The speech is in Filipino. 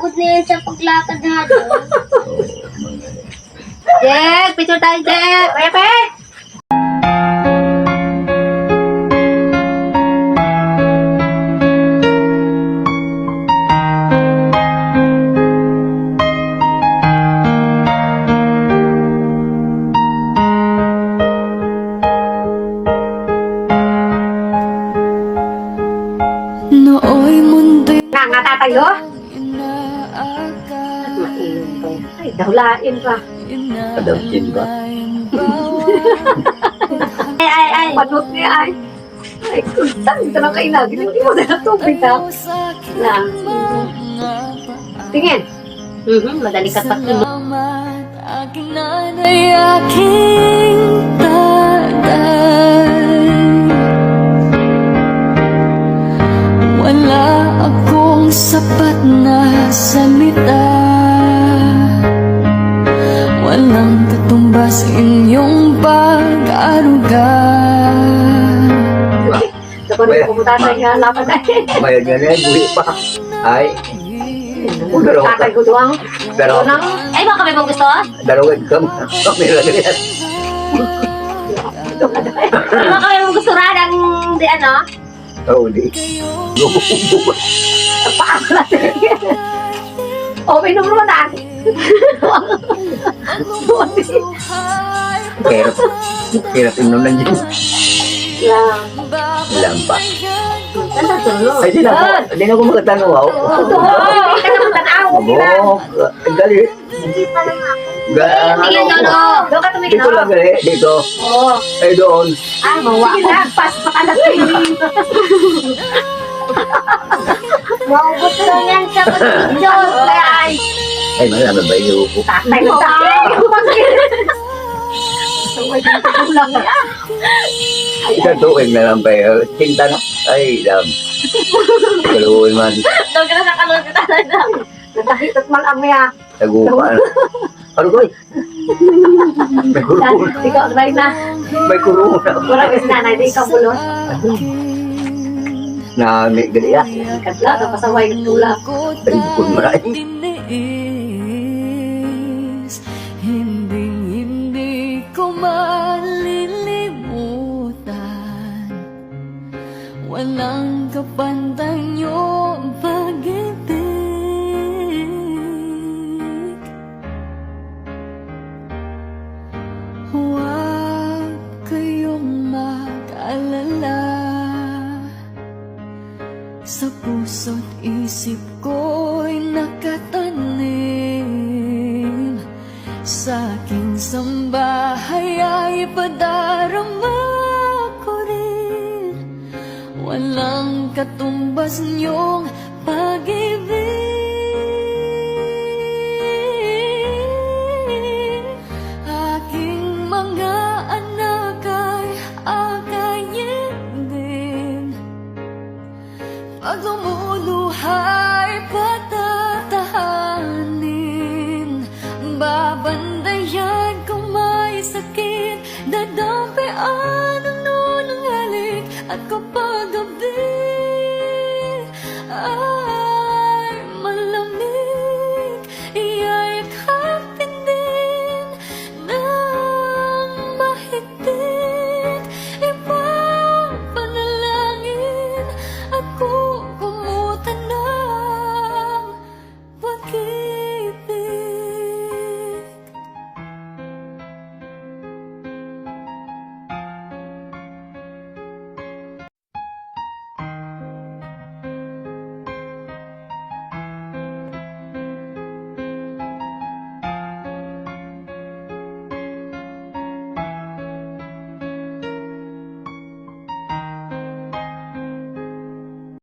Pagod na yan sa paglakad na doon. Jack, picture tayo, Jack. Pepe! Nooy mundo'y Nga dahulain pa. Kadamkin ba? Ay, ay, ay. Panot niya, ay. Ay, kusang. Ito na kayo na. Ginili mo na tubig, ha? Na. Tingin. Mhm, madali ka pa Salamat aking nanay, aking tatay Wala akong sapat na salita Walang katumbas inyong pag-aruga Dapat rin pumunta sa lapan ay. Mayag nga na, buhi pa. Ay, Dalawa ka. Tatay ko doang. Unang, ay baka may mga gusto? dalawa kam. Kamera ganyan. Ay baka may mga gusto rin ang di ano? Oo, di. Paano natin? O, may numero na. Hirap. Hirap inom ng gin. Lang. Lampa. Ano tulog? Ay, di na ako. Di na ako magkatanong ako. Hindi ka naman tanaw. Abo, ang gali. Hindi pa lang ako. Ga, Tingin ano, Doon ka tumingin dito lang gali. Dito. Oo. Ay, doon. Ay, mawa ko. Pas, pakalas kayo. Maubot na yan sa pagpicture. Kaya ay, Ay, malala ba yung upo? tatay mo. Sabay ka sa kulang na. Isa tuwing na lang ba yun? Tinta na. Ay, dam. Kaluhin man. Doon ka na sa kalon si tatay na. Natahit at malamya. Tagupa. Ano ko? May kurungan. Ikaw, try na. May kurungan. Wala kasi nanay, di ikaw bulon. Na may gali ah. Katla, napasaway ng tula. Ay, bukod maray. Hindi, hindi ko malilimutan Walang kapantay niyong pag-ibig sa puso't isip ko'y nakatanim. Sa aking sambahay ay padarama ko rin. Walang katumbas niyong kape ang nunungaling at kapag gabi